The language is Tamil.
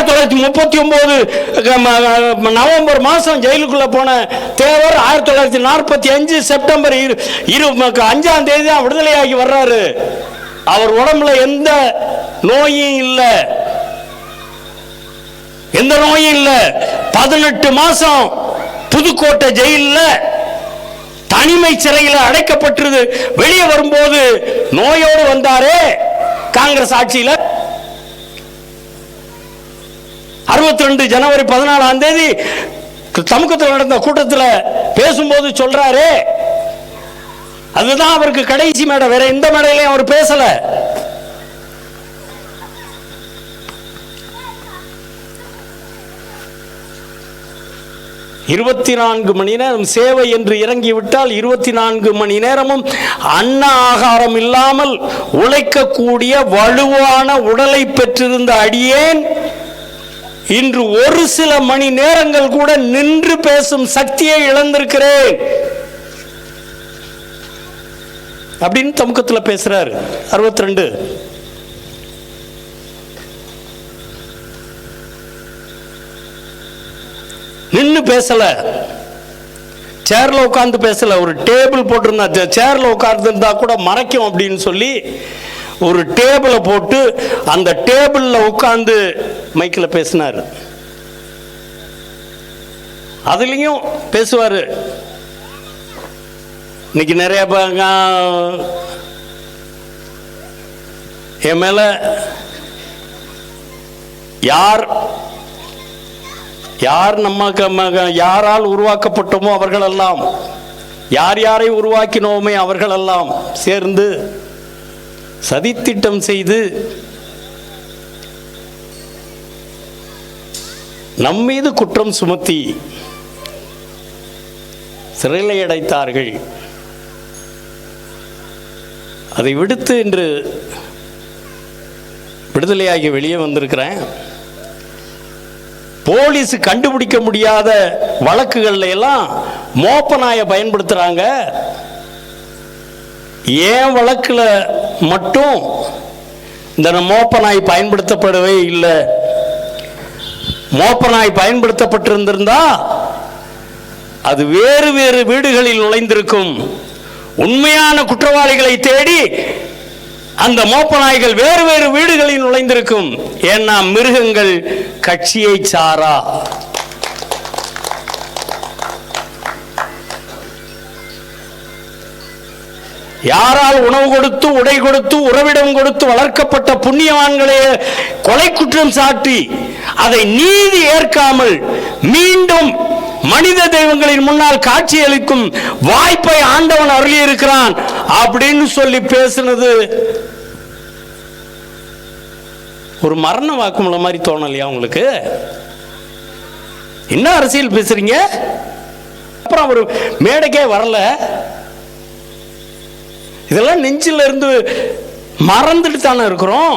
ஆயிரத்தி தொள்ளாயிரத்தி முப்பத்தி ஒன்பது நவம்பர் மாதம் ஜெயிலுக்குள்ள போன தேவர் ஆயிரத்தி தொள்ளாயிரத்தி நாற்பத்தி அஞ்சு செப்டம்பர் இரு இரு அஞ்சாம் தேதி தான் விடுதலையாகி வர்றாரு. அவர் உடம்புல எந்த நோயும் இல்லை. எந்த நோயும் இல்லை. பதினெட்டு மாசம் புதுக்கோட்டை ஜெயிலில் தனிமை சிறையில் அடைக்கப்பட்டிருது. வெளியே வரும்போது நோயோடு வந்தாரே காங்கிரஸ் ஆட்சியில். அறுபத்தி ரெண்டு ஜனவரி பதினாலாம் தேதி சமூகத்தில் நடந்த கூட்டத்தில் பேசும்போது சொல்றாரு. அதுதான் அவருக்கு கடைசி மேடை. வேற எந்த மேடையிலையும் அவர் பேசல. இருபத்தி நான்கு மணி நேரம் சேவை என்று இறங்கிவிட்டால் இருபத்தி நான்கு மணி நேரமும் அன்ன ஆகாரம் இல்லாமல் உழைக்கக்கூடிய வலுவான உடலை பெற்றிருந்த அடியேன் இன்று ஒரு சில மணி நேரங்கள் கூட நின்று பேசும் சக்தியை இழந்திருக்கிறேன். அப்படின்னு தமுக்கத்தில் பேசுறாரு. அறுபத்தி ரெண்டு நின்று பேசல. சேர்ல உட்கார்ந்து பேசல. ஒரு டேபிள் போட்டிருந்தா சேர்ல உட்கார்ந்து இருந்தா கூட மறைக்கும் அப்படின்னு சொல்லி ஒரு டேபிளை போட்டு அந்த டேபிளில் உட்காந்து மைக்கில் பேசினார். அதுலேயும் பேசுவார். இன்னைக்கு நிறைய ப- என் மேலே யார் யார் நம்ம க- யாரால் உருவாக்கப்பட்டோமோ அவர்களெல்லாம் யார் யாரை உருவாக்கினோமே அவர்களெல்லாம் சேர்ந்து சதித்திட்டம் செய்து நம் மீது குற்றம் சுமத்தி சிறையிலை அடைத்தார்கள். அதை விடுத்து இன்று விடுதலையாகி வெளியே வந்திருக்கிறேன். போலீஸ் கண்டுபிடிக்க முடியாத வழக்குகள்ல எல்லாம் மோப்ப நாயை பயன்படுத்துறாங்க. ஏன் வழக்கில் மட்டும் இந்த மோப்பநாய் பயன்படுத்தப்படவே இல்லை? மோப்பநாய் பயன்படுத்தப்பட்டிருந்திருந்தா அது வேறு வேறு வீடுகளில் நுழைந்திருக்கும். உண்மையான குற்றவாளிகளை தேடி அந்த மோப்ப நாய்கள் வேறு வேறு வீடுகளில் நுழைந்திருக்கும். ஏன்னா மிருகங்கள் கட்சியை சாரா. யாரால் உணவு கொடுத்து உடை கொடுத்து உறவிடம் கொடுத்து வளர்க்கப்பட்ட புண்ணியவான்களை கொலை குற்றம் சாட்டி அதை நீதி ஏற்காமல் மீண்டும் மனித தெய்வங்களின் முன்னால் காட்சியளிக்கும் வாய்ப்பை ஆண்டவன் அருளி இருக்கிறான் அப்படின்னு சொல்லி பேசுனது ஒரு மரண வாக்குமூலம் மாதிரி தோணலையா உங்களுக்கு? என்ன அரசியல் பேசுறீங்க? அப்புறம் அவர் மேடைக்கே வரல. இதெல்லாம் நெஞ்சில் இருந்து மறந்துட்டு தானே இருக்கிறோம்?